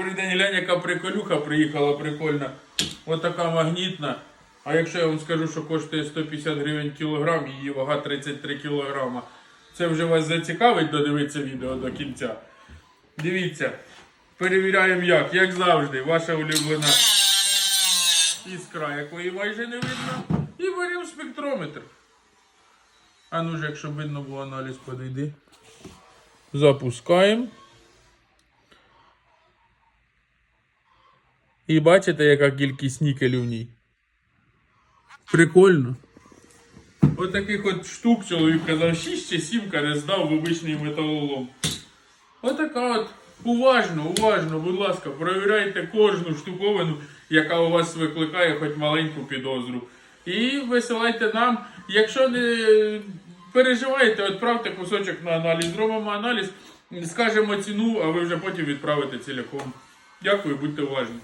Добрий день, глянь, приколюха приїхала прикольна. Ось така магнітна. А якщо я вам скажу, що коштує 150 гривень кілограм, її вага 33 кілограма. Це вже вас зацікавить додивитися відео до кінця. Дивіться, перевіряємо як, як завжди, ваша улюблена іскра, якої майже не видно. І беремо спектрометр. А ну ж, якщо видно було аналіз, подійди. Запускаємо. І бачите, яка кількість нікелю в ній. Прикольно. От таких от штук чоловік казав 6 чи 7 каже, здав в обичний металолом. Отака от. Уважно, уважно, будь ласка, перевіряйте кожну штуковину, яка у вас викликає хоч маленьку підозру. І висилайте нам. Якщо не переживаєте, відправте кусочок на аналіз. Зробимо аналіз, скажемо ціну, а ви вже потім відправите ціляком. Дякую, будьте уважні.